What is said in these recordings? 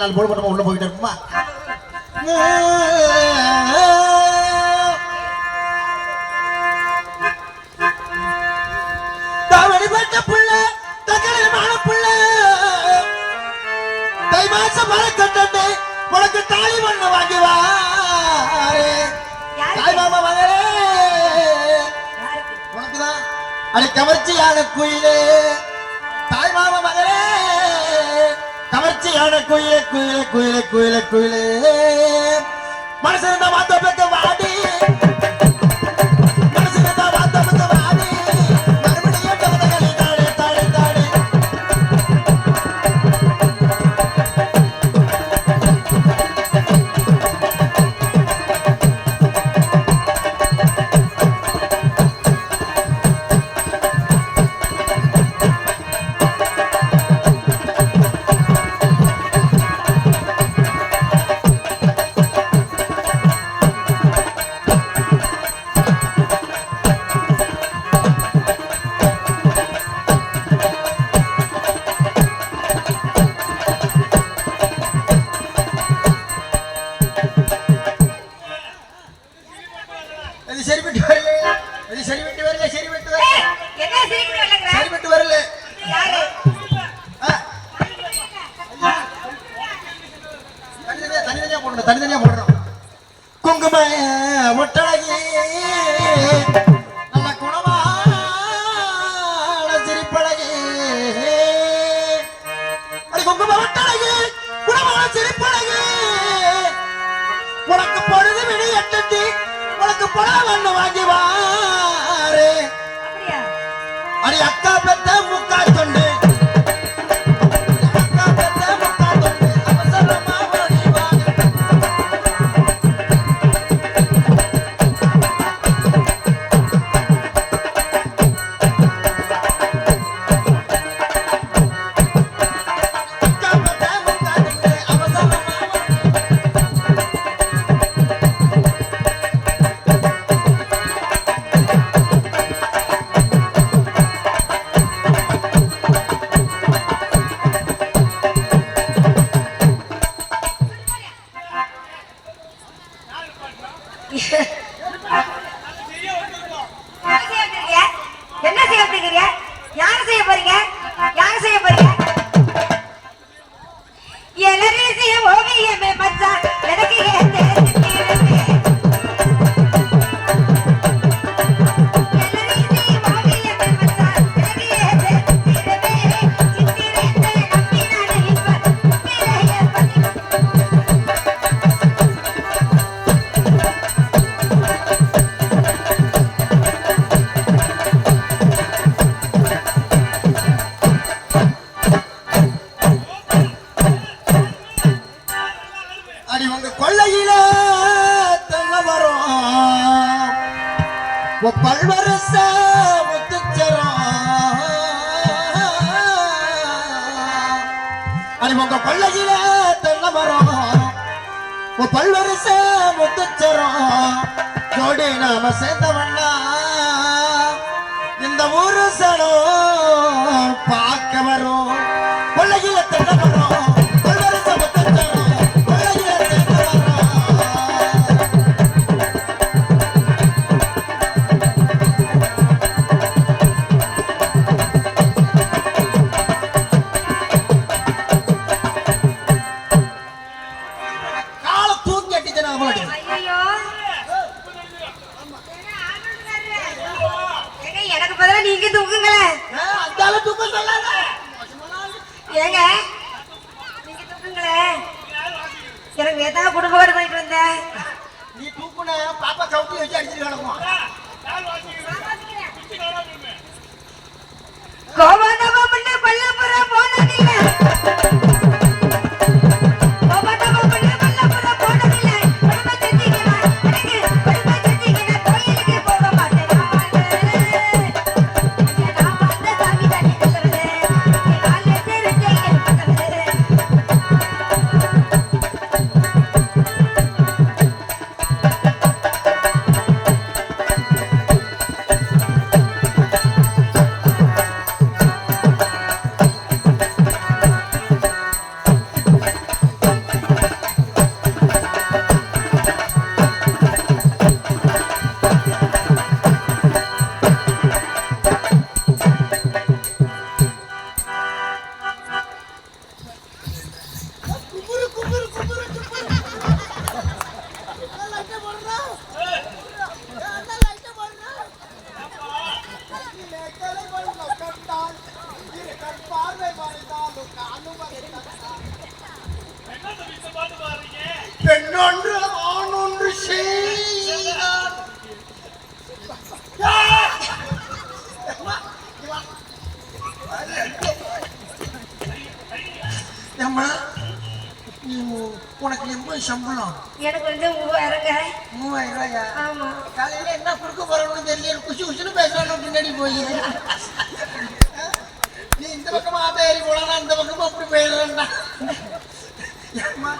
Packet நாலு போடு போட்டோமா உள்ள போயிட்டு இருக்குமா? உனக்கு தாலி மண்ண வாங்கி வாரு தாய் மாமா மகளே. உனக்குதான். அடி கவர்ச்சியான குயிலே. கவர்ச்சியான குயிலே குயிலே குயிலே குயிலே குயிலே. மனசு இருந்தா பக்கம் வாடி. போடணும் குங்கும முட்டழகி நல்ல குணமான சிரிப்பழகி அடி குங்கும முட்டழகி குணமான சிரிப்பழகி உனக்கு பொழுது விடி எட்டட்டி உனக்கு ஒண்ணு வாங்கி வாரு அடி அக்கா பெத்த முக்கா தொண்டு பல்வரச முத்துச்சரா. அடி உங்க கொள்ளையில தென்னை வரும் பல்வரச முத்துச்சரம் ஜோடி நாம சேர்ந்தவண்ணா. இந்த ஊரு சனம் பார்க்க வரும். கொள்ளையில தென்ன வரும் ஏங்க? நீங்க தூக்குங்களேன் எனக்கு நேத்தான் குடும்ப கார்டு பண்ணிட்டு வந்தேன். நீ தூக்குன பாப்பா கவுட்டி வச்சு அடிச்சிட்டு கிடக்கும். கோபாண்டவம் எனக்கு வந்து மூவாயிரங்க மூவாயிரம் ரூபாயா? ஆமா. காலையில என்ன கொடுக்க போறோம்னு தெரியல. குசு குசுன்னு பேசணும் பின்னாடி போய் நீ இந்த பக்கமா ஆத்த ஏறி போலாம் இந்த பக்கமா அப்படி ஏம்மா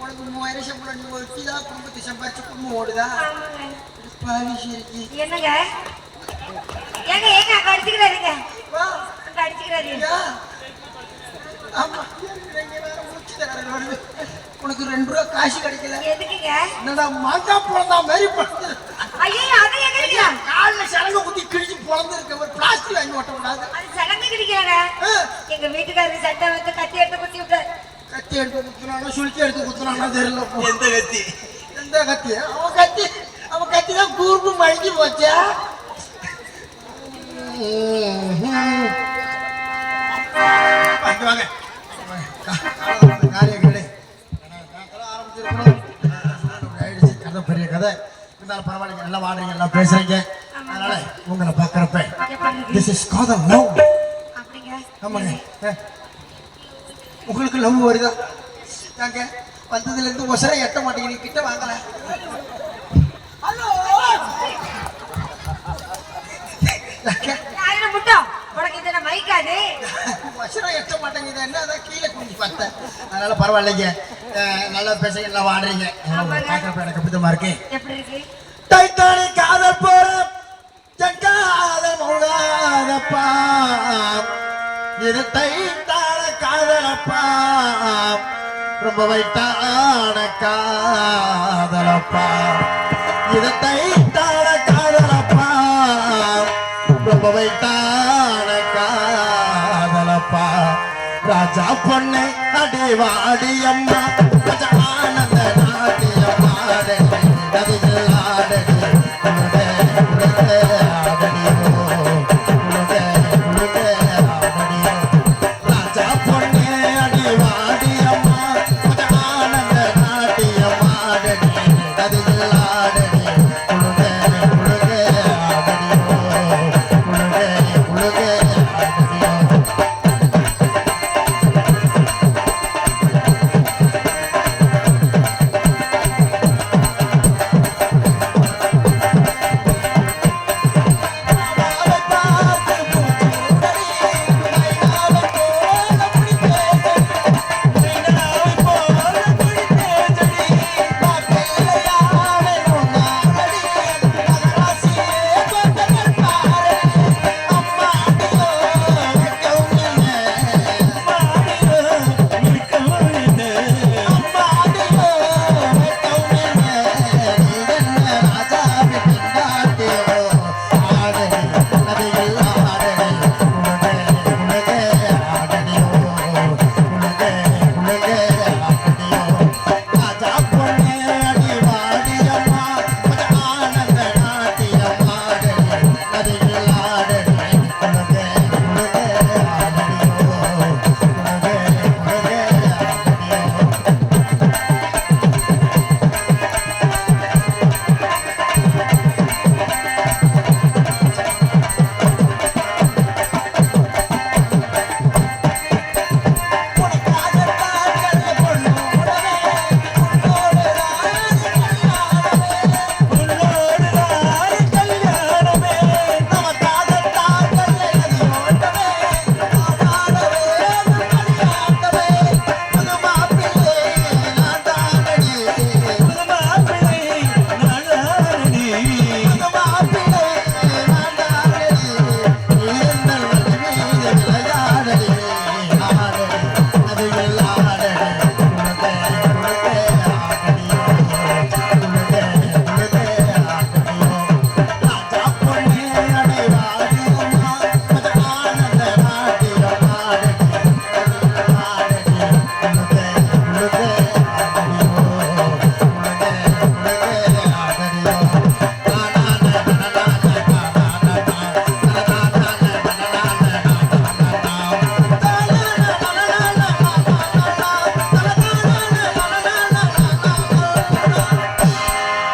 உனக்கு மூவாயிரம் சம்பளம் நீ ஒருத்திதான் குடும்பத்தை சம்பாரிச்சு குடும்பம் ஓடுதா? என்னங்க? ஏங்க ஏங்க அடிச்சுக்கிறாருங்க அடிச்சுக்கிறாரு. ஆமா. வருது. உனக்கு ரெண்டு ரூபா காசு கிடைக்கல. எதுக்குங்க? என்னடா மாங்கா பிறந்தா மாதிரி பிறந்து ஐயோ அதை எங்க இருக்கா காலில் சலங்கை குத்தி கிழிச்சு பிறந்து இருக்க ஒரு பிளாஸ்டிக் வாங்கி ஓட்டக்கூடாது. அது சடங்கு கிடைக்கிறாங்க. ஆ, எங்க வீட்டுக்காரரு சட்டை வந்து கத்தி எடுத்து குத்தி விட்டாரு. கத்தி எடுத்து குத்துனானோ சுளுக்கி எடுத்து குத்துனானோ தெரியல. எந்த கத்தி? எந்த கத்தி? அவன் கத்தி அவன் கத்தி தான் கூர்ப்பு மழிஞ்சு போச்சா. வாங்க வாங்க. ஆயிடுச்சு கதை பெரிய கதை. இருந்தாலும் பரவாயில்லைங்க. நல்லா வாடுறீங்க. நல்லா பேசுறீங்க. அதனால உங்களை பார்க்குறப்ப இருக்கு? திஸ் இஸ் காதல் லவ் ஆமாங்க. உங்களுக்கு லவ் வருதா? நாங்க வந்ததுல இருந்து ஒசரை எட்ட மாட்டேங்கிறீங்க கிட்ட வாங்கல. ஹலோ! ஒசரம் எட்ட மாட்டேங்குது. என்ன அதான் கீழே குஞ்சு பார்த்தேன். அதனால பரவாயில்லைங்க. நல்லா பேசுங்க வாடுறீங்க. பார்க்குறப்ப எனக்கு பிடித்தமா இருக்கு. எப்படி இருக்கு? டைட்டானி காதல் போற காதல் முழுகாதப்பா இது டைட்டான காதலப்பா. ரொம்ப வைட்டான காதலப்பா. இது டைட்டான காதலப்பா. ரொம்ப வைட்டான ராஜா பொண்ணை அடிவாடி அம்மா